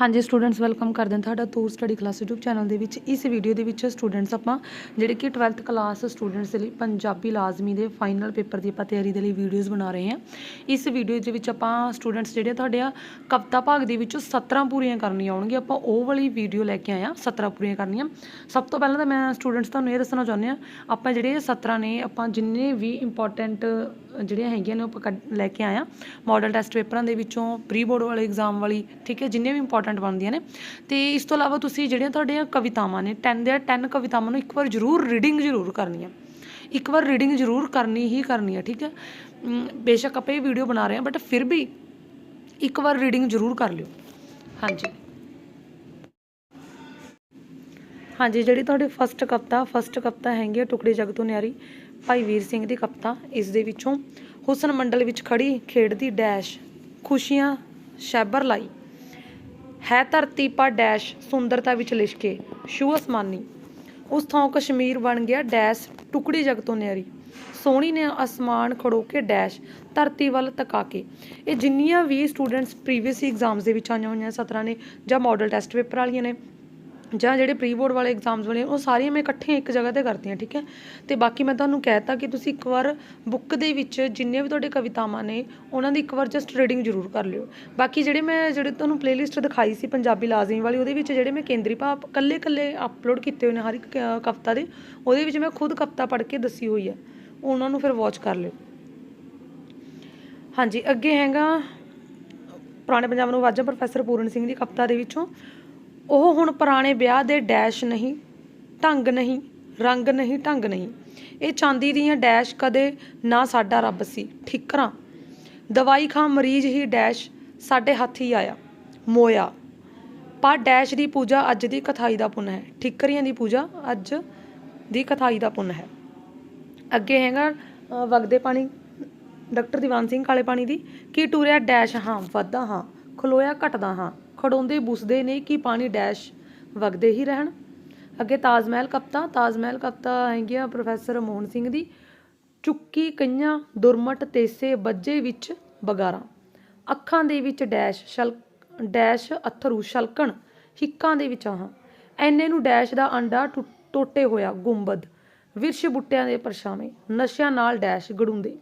ਹਾਂਜੀ students welcome ਕਰਦੇ ਹਾਂ ਤੁਹਾਡਾ ਤੂਰ ਸਟੱਡੀ ਕਲਾਸ YouTube ਚੈਨਲ ਦੇ ਵਿੱਚ। ਇਸ ਵੀਡੀਓ ਦੇ ਵਿੱਚ ਸਟੂਡੈਂਟਸ ਆਪਾਂ ਜਿਹੜੇ ਕਿ 12th ਕਲਾਸ ਸਟੂਡੈਂਟਸ ਦੇ ਲਈ ਪੰਜਾਬੀ ਲਾਜ਼ਮੀ ਦੇ ਫਾਈਨਲ ਪੇਪਰ ਦੀ ਆਪਾਂ ਤਿਆਰੀ ਦੇ ਲਈ ਵੀਡੀਓਜ਼ ਬਣਾ ਰਹੇ ਹਾਂ। ਇਸ ਵੀਡੀਓ ਦੇ ਵਿੱਚ ਆਪਾਂ ਸਟੂਡੈਂਟਸ ਜਿਹੜੇ ਤੁਹਾਡੇ ਆ ਕਵਿਤਾ ਭਾਗ ਦੇ ਵਿੱਚੋਂ 17 ਪੂਰੀਆਂ ਕਰਨੀਆਂ ਆਉਣਗੀਆਂ। ਆਪਾਂ ਉਹ ਵਾਲੀ ਵੀਡੀਓ ਲੈ ਕੇ ਆਏ ਹਾਂ 17 ਪੂਰੀਆਂ ਕਰਨੀਆਂ। ਸਭ ਤੋਂ ਪਹਿਲਾਂ ਤਾਂ ਮੈਂ ਸਟੂਡੈਂਟਸ ਤੁਹਾਨੂੰ ਇਹ ਦੱਸਣਾ ਚਾਹੁੰਦੇ ਹਾਂ, ਆਪਾਂ ਜਿਹੜੇ ਇਹ 17 ਨੇ, ਆਪਾਂ ਜਿੰਨੇ ਵੀ ਇੰਪੋਰਟੈਂਟ ਜਿਹੜੀਆਂ ਹੈਗੀਆਂ ਨੇ ਉਹ ਕੱਢ- ਲੈ ਕੇ ਆਇਆ ਮਾਡਲ ਟੈਸਟ ਪੇਪਰਾਂ ਦੇ ਵਿੱਚੋਂ ਪ੍ਰੀ ਬੋਰਡ ਵਾਲੇ ਐਗਜ਼ਾਮ ਵਾਲੀ, ਠੀਕ ਹੈ, ਜਿੰਨੇ ਵੀ ਇੰਪੋਰਟੈਂਟ ਬਣਦੀਆਂ ਨੇ। ਤੇ ਇਸ ਤੋਂ ਇਲਾਵਾ ਤੁਸੀਂ ਜਿਹੜੀਆਂ ਤੁਹਾਡੀਆਂ ਕਵਿਤਾਵਾਂ ਨੇ 10 ਦੇ 10 ਕਵਿਤਾਵਾਂ ਨੂੰ ਇੱਕ ਵਾਰ ਜ਼ਰੂਰ ਰੀਡਿੰਗ ਜ਼ਰੂਰ ਕਰਨੀ ਹੈ ਇੱਕ ਵਾਰ ਰੀਡਿੰਗ ਜ਼ਰੂਰ ਕਰਨੀ ਹੀ ਕਰਨੀ ਹੈ ਠੀਕ ਹੈ ਬੇਸ਼ੱਕ ਆਪਾਂ ਇਹ ਵੀਡੀਓ ਬਣਾ ਰਹੇ ਹਾਂ ਬਟ ਫਿਰ ਵੀ ਇੱਕ ਵਾਰ ਰੀਡਿੰਗ ਜ਼ਰੂਰ ਕਰ ਲਿਓ। ਹਾਂਜੀ। ਹਾਂਜੀ, ਜਿਹੜੀ ਤੁਹਾਡੀ ਫਸਟ ਕਵਿਤਾ ਫਸਟ ਕਵਿਤਾ ਹੈਗੀ ਆ, ਟੁਕੜੇ ਜਗ ਤੋਂ ਨਿਆਰੀ, ਭਾਈ ਵੀਰ ਸਿੰਘ ਦੀ ਕਵਿਤਾ, ਇਸ ਦੇ ਵਿੱਚੋਂ ਹੁਸਨ ਮੰਡਲ ਵਿੱਚ ਖੜੀ ਖੇਡਦੀ ਡੈਸ਼ ਖੁਸ਼ੀਆਂ, ਸ਼ੈਬਰ ਲਾਈ। ਹੈ ਧਰਤੀ ਪਾ ਡੈਸ਼ ਸੁੰਦਰਤਾ ਵਿੱਚ ਲਿਸ਼ਕੇ ਸ਼ੂ ਅਸਮਾਨੀ। ਉਸ ਥਾਂ ਕਸ਼ਮੀਰ ਬਣ ਗਿਆ ਡੈਸ਼, ਟੁਕੜੀ ਜਗ ਤੋਂ ਨਿਆਰੀ ਸੋਹਣੀ ਨੇ ਅਸਮਾਨ ਖੜੋ ਕੇ ਡੈਸ਼, ਧਰਤੀ ਵੱਲ ਤਕਾ ਕੇ। ਇਹ ਜਿੰਨੀਆਂ ਵੀ ਸਟੂਡੈਂਟਸ ਪ੍ਰੀਵੀਅਸ ਐਗਜ਼ਾਮਸ ਦੇ ਵਿੱਚ ਆਈਆਂ ਹੋਈਆਂ, ਸਤਰਾਂ ਨੇ ਜਾਂ ਮਾਡਲ ਟੈਸਟ ਪੇਪਰ ਵਾਲੀਆਂ ਨੇ ਜਾਂ ਜਿਹੜੇ ਪ੍ਰੀ ਬੋਰਡ ਵਾਲੇ ਐਗਜ਼ਾਮਸ ਵਾਲੇ, ਉਹ ਸਾਰੀਆਂ ਮੈਂ ਇਕੱਠੀਆਂ ਇੱਕ ਜਗ੍ਹਾ ਤੇ ਕਰਦੀ ਹਾਂ ਠੀਕ ਹੈ? ਤੇ ਬਾਕੀ ਮੈਂ ਤੁਹਾਨੂੰ ਕਹਿਤਾ ਕਿ ਤੁਸੀਂ ਇੱਕ ਵਾਰ ਬੁੱਕ ਦੇ ਵਿੱਚ ਜਿੰਨੇ ਵੀ ਤੁਹਾਡੇ ਕਵਿਤਾਵਾਂ ਨੇ, ਉਹਨਾਂ ਦੀ ਇੱਕ ਵਾਰ ਜਸਟ ਰੀਡਿੰਗ ਜ਼ਰੂਰ ਕਰ ਲਿਓ। ਬਾਕੀ ਜਿਹੜੇ ਮੈਂ, ਜਿਹੜੇ ਤੁਹਾਨੂੰ ਪਲੇਲਿਸਟ ਦਿਖਾਈ ਸੀ ਪੰਜਾਬੀ ਲਾਜ਼ਮੀ ਵਾਲੀ, ਉਹਦੇ ਵਿੱਚ ਜਿਹੜੇ ਮੈਂ ਕੇਂਦਰੀ ਭਾਵ ਕੱਲੇ ਕੱਲੇ ਅਪਲੋਡ ਕੀਤੇ ਹੋਏ ਨੇ ਹਰ ਇੱਕ ਕਵਿਤਾ ਦੇ, ਉਹਦੇ ਵਿੱਚ ਮੈਂ ਖੁਦ ਕਵਿਤਾ ਪੜ੍ਹ ਕੇ ਦੱਸੀ ਹੋਈ ਹੈ। ਉਹਨਾਂ ਨੂੰ ਫਿਰ ਵਾਚ ਕਰ ਲਿਓ। ਹਾਂਜੀ, ਅੱਗੇ ਹੈਗਾ ਪੁਰਾਣੇ ਪੰਜਾਬ ਨੂੰ ਵਾਜਾ ਪ੍ਰੋਫੈਸਰ ਪੂਰਨ ਸਿੰਘ ਦੀ ਕਵਿਤਾ ਦੇ ਵਿੱਚੋਂ। ਉਹ ਹੁਣ ਪੁਰਾਣੇ ਵਿਆਹ ਦੇ ਡੈਸ਼ ਨਹੀਂ, ਢੰਗ ਨਹੀਂ, ਰੰਗ ਨਹੀਂ, ਢੰਗ ਨਹੀਂ। ਇਹ ਚਾਂਦੀ ਦੀਆਂ ਡੈਸ਼ ਕਦੇ ਨਾ ਸਾਡਾ ਰੱਬ ਸੀ। ਠਿਕਰਾਂ ਦਵਾਈ ਖਾਂ ਮਰੀਜ਼ ਹੀ ਡੈਸ਼ ਸਾਡੇ ਹੱਥ ਹੀ ਆਇਆ, ਮੋਇਆ। ਪਰ ਡੈਸ਼ ਦੀ ਪੂਜਾ ਅੱਜ ਦੀ ਕਥਾਈ ਦਾ ਪੁੰਨ ਹੈ। ਠਿਕਰੀਆਂ ਦੀ ਪੂਜਾ ਅੱਜ ਦੀ ਕਥਾਈ ਦਾ ਪੁੰਨ ਹੈ। ਅੱਗੇ ਹੈਗਾ ਵਗਦੇ ਪਾਣੀ, ਡਾਕਟਰ ਦੀਵਾਨ ਸਿੰਘ ਕਾਲੇ ਪਾਣੀ ਦੀ। ਕੀ ਟੂਰਿਆ ਡੈਸ਼? ਹਾਂ, ਵੱਧਦਾ ਹਾਂ। ਖਲੋਇਆ ਘਟਦਾ ਹਾਂ। ਖੜੋਂਦੇ ਬੁਸਦੇ ਨੇ ਕਿ ਪਾਣੀ ਡੈਸ਼ ਵਗਦੇ ਹੀ ਰਹਿਣ। ਅੱਗੇ ਤਾਜ ਮਹਿਲ ਕਪਤਾ ਤਾਜ ਮਹਿਲ ਕਪਤਾ ਹੈਗੀ ਪ੍ਰੋਫੈਸਰ ਮੋਹਨ ਸਿੰਘ ਦੀ। ਚੁੱਕੀ ਕਈਆਂ ਦੁਰਮਟ ਤੇਸੇ ਬੱਜੇ ਵਿੱਚ ਬਗਾਰਾਂ। ਅੱਖਾਂ ਦੇ ਵਿੱਚ ਡੈਸ਼ ਛਲ, ਡੈਸ਼ ਅਥਰੂ ਛਲਕਣ, ਹਿੱਕਾਂ ਦੇ ਵਿੱਚ ਆਹਾਂ। ਐਨੇ ਨੂੰ ਡੈਸ਼ ਦਾ ਅੰਡਾ ਟੁ- ਟੋਟੇ ਹੋਇਆ ਗੁੰਬਦ। ਵਿਰਸ਼ ਬੁੱਟਿਆਂ ਦੇ ਪਰਛਾਵੇਂ, ਨਸ਼ਿਆਂ ਨਾਲ ਡੈਸ਼ ਗੜੂੰਦੇ।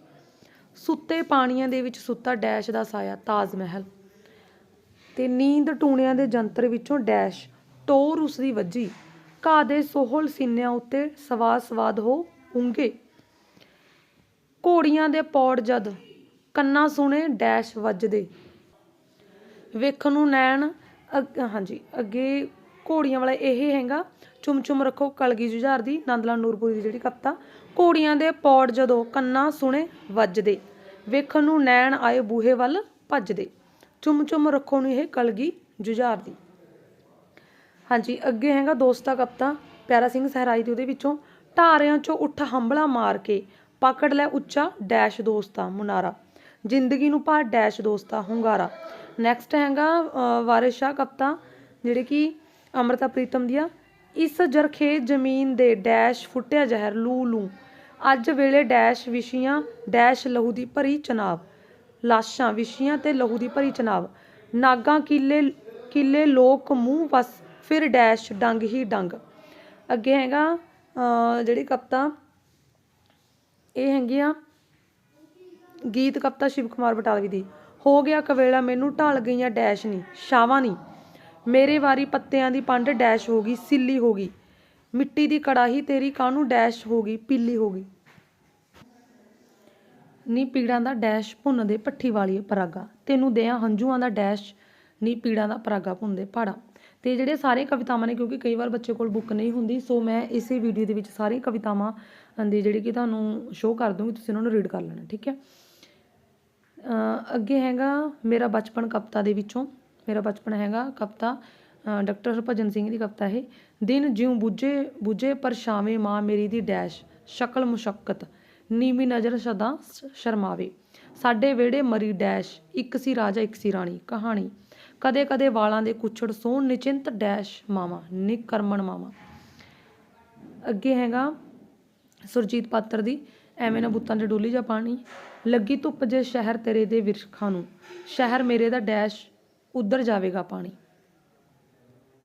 ਸੁੱਤੇ ਪਾਣੀਆਂ ਦੇ ਵਿੱਚ ਸੁੱਤਾ ਡੈਸ਼ ਦਾ ਸਾਇਆ ਤਾਜ ਮਹਿਲ। ਤੇ ਨੀਂਦ ਟੂਣਿਆਂ ਦੇ ਜੰਤਰ ਵਿੱਚੋਂ ਡੈਸ਼ ਟੋਰ ਉਸ ਦੀ ਵੱਜੀ। ਘਾਹ ਦੇ ਸੋਹਲ ਸੀਨਿਆਂ ਉੱਤੇ ਸਵਾਦ ਸਵਾਦ ਹੋ ਉਂਗੇ ਘੋੜੀਆਂ ਦੇ ਪੌੜ ਜਦ ਕੰਨਾਂ ਸੁਣੇ ਡੈਸ਼ ਵੱਜਦੇ। ਵੇਖਣ ਨੂੰ ਨੈਣ, ਅੱਗ- ਹਾਂਜੀ, ਅੱਗੇ ਘੋੜੀਆਂ ਵਾਲਾ ਇਹ ਹੈਗਾ ਚੁੰਮ ਚੁੰਮ ਰੱਖੋ ਕਲਗੀ ਜੁਝਾਰ ਦੀ, ਨੰਦਲਾਲ ਨੂਰਪੁਰੀ ਦੀ ਜਿਹੜੀ ਕਵਿਤਾ। ਘੋੜੀਆਂ ਦੇ ਪੌੜ ਜਦੋਂ ਕੰਨਾਂ ਸੁਣੇ ਵੱਜਦੇ। ਵੇਖਣ ਨੂੰ ਨੈਣ ਆਏ ਬੂਹੇ ਵੱਲ ਭੱਜਦੇ। ਚੁੰਮ ਚੁੰਮ ਰੱਖੋ ਨੂੰ ਇਹ ਕਲਗੀ ਜੁਝਾਰ ਦੀ। ਹਾਂਜੀ ਅੱਗੇ ਹੈਗਾ ਦੋਸਤਾ ਕਵਿਤਾ ਪਿਆਰਾ ਸਿੰਘ ਸਹਿਰਾਈ ਦੀ ਉਹਦੇ ਵਿੱਚੋਂ। ਢਾਰਿਆਂ ਚੋਂ ਉੱਠ ਹੰਬਲਾ ਮਾਰ ਕੇ ਪਕੜ ਲੈ ਉੱਚਾ ਡੈਸ਼ ਦੋਸਤਾ ਮੁਨਾਰਾ। ਜ਼ਿੰਦਗੀ ਨੂੰ ਭਾ ਡੈਸ਼ ਦੋਸਤਾ ਹੁੰਗਾਰਾ। ਨੈਕਸਟ ਹੈਗਾ ਅ, ਵਾਰਿਸ ਸ਼ਾਹ ਕਵਿਤਾ ਜਿਹੜੇ ਕਿ ਅੰਮ੍ਰਿਤਾ ਪ੍ਰੀਤਮ ਦੀਆਂ। ਇਸ ਜਰਖੇ ਜ਼ਮੀਨ ਦੇ ਡੈਸ਼ ਫੁੱਟਿਆ ਜ਼ਹਿਰ ਲੂ ਲੂ ਅੱਜ ਵੇਲੇ ਡੈਸ਼ ਵਿਸ਼ੀਆਂ ਡੈਸ਼ ਲਹੂ ਦੀ ਭਰੀ ਚਨਾਬ। ਲਾਸ਼ਾਂ ਵਿਸ਼ੀਆਂ ਤੇ ਲਹੂ ਦੀ ਭਰੀ ਚਨਾਵ। ਨਾਗਾਂ ਕੀਲੇ ਕੀਲੇ ਲੋਕ ਮੂੰਹ ਵਸ ਫਿਰ ਡੈਸ਼ ਡੰਗ ਹੀ ਡੰਗ। ਅੱਗੇ ਹੈਗਾ ਅ, ਜਿਹੜੀ ਕਵਿਤਾ ਇਹ ਹੈਗੀ ਆ ਗੀਤ ਕਵਿਤਾ ਸ਼ਿਵ ਕੁਮਾਰ ਬਟਾਲਵੀ ਦੀ। ਹੋ ਗਿਆ ਕਵੇਲਾ ਮੈਨੂੰ ਢਲ ਗਈਆਂ ਡੈਸ਼ ਨਹੀਂ ਛਾਵਾਂ ਨਹੀਂ ਮੇਰੇ ਵਾਰੀ ਪੱਤਿਆਂ ਦੀ ਪੰਡ ਡੈਸ਼ ਹੋ ਗਈ ਸਿੱਲੀ ਹੋ ਗਈ। ਮਿੱਟੀ ਦੀ ਕੜਾਹੀ ਤੇਰੀ ਕਾਹਨੂੰ ਡੈਸ਼ ਹੋ ਗਈ ਪੀਲੀ ਹੋ ਗਈ। ਨੀ ਪੀੜਾਂ ਦਾ ਡੈਸ਼ ਭੁੰਨਦੇ ਪੱਠੀ ਵਾਲੀ ਪਰਾਗਾ। ਤੈਨੂੰ ਦਿਆਂ ਹੰਝੂਆਂ ਦਾ ਡੈਸ਼ ਨੀ ਪੀੜਾਂ ਦਾ ਪਰਾਗਾ ਭੁੰਨਦੇ ਪਹਾੜਾ ਤੇ ਜਿਹੜੇ ਸਾਰੇ ਕਵਿਤਾਵਾਂ ਨੇ, ਕਿਉਂਕਿ ਕਈ ਵਾਰ ਬੱਚੇ ਕੋਲ ਬੁੱਕ ਨਹੀਂ ਹੁੰਦੀ, ਸੋ ਮੈਂ ਇਸੇ ਵੀਡੀਓ ਦੇ ਵਿੱਚ ਸਾਰੀ ਕਵਿਤਾਵਾਂ ਦੀ ਜਿਹੜੀ ਕਿ ਤੁਹਾਨੂੰ ਸ਼ੋਅ ਕਰ ਦੂੰਗੀ ਤੁਸੀਂ ਉਹਨਾਂ ਨੂੰ ਰੀਡ ਕਰ ਲੈਣਾ, ਠੀਕ ਹੈ? ਅੱਗੇ ਹੈਗਾ ਮੇਰਾ ਬਚਪਨ ਕਵਿਤਾ ਦੇ ਵਿੱਚੋਂ, ਮੇਰਾ ਬਚਪਨ ਹੈਗਾ ਕਵਿਤਾ ਡਾਕਟਰ ਹਰਭਜਨ ਸਿੰਘ ਦੀ ਕਵਿਤਾ ਇਹ, ਦਿਨ ਜਿਉਂ ਬੁੱਝੇ ਬੁੱਝੇ ਪਰਛਾਵੇਂ ਮਾਂ ਮੇਰੀ ਦੀ ਡੈਸ਼, ਸ਼ਕਲ ਮੁਸ਼ੱਕਤ ਨੀਵੀਂ ਨਜ਼ਰ ਸਦਾ ਸ਼ਰਮਾਵੇ। ਸਾਡੇ ਵਿਹੜੇ ਮਰੀ ਡੈਸ਼, ਇੱਕ ਸੀ ਰਾਜਾ, ਇੱਕ ਸੀ ਰਾਣੀ। ਕਹਾਣੀ, ਕਦੇ ਕਦੇ ਵਾਲਾਂ ਦੇ ਕੁੱਛੜ ਸੋਹਣ ਨਿਚਿੰਤ ਡੈਸ਼ ਮਾਵਾ ਨਿਕਰਮਣ ਮਾਵਾ। ਅੱਗੇ ਹੈਗਾ ਸੁਰਜੀਤ ਪਾਤਰ ਦੀ, ਐਵੇਂ ਨਾ ਬੁੱਤਾਂ ਦੇ ਡੋਲੀ ਜਾ ਪਾਣੀ। ਲੱਗੀ ਧੁੱਪ ਜੇ ਸ਼ਹਿਰ ਤੇਰੇ ਦੇ ਵਿਰਖਾਂ ਨੂੰ, ਸ਼ਹਿਰ ਮੇਰੇ ਦਾ ਡੈਸ਼, ਉਧਰ ਜਾਵੇਗਾ ਪਾਣੀ।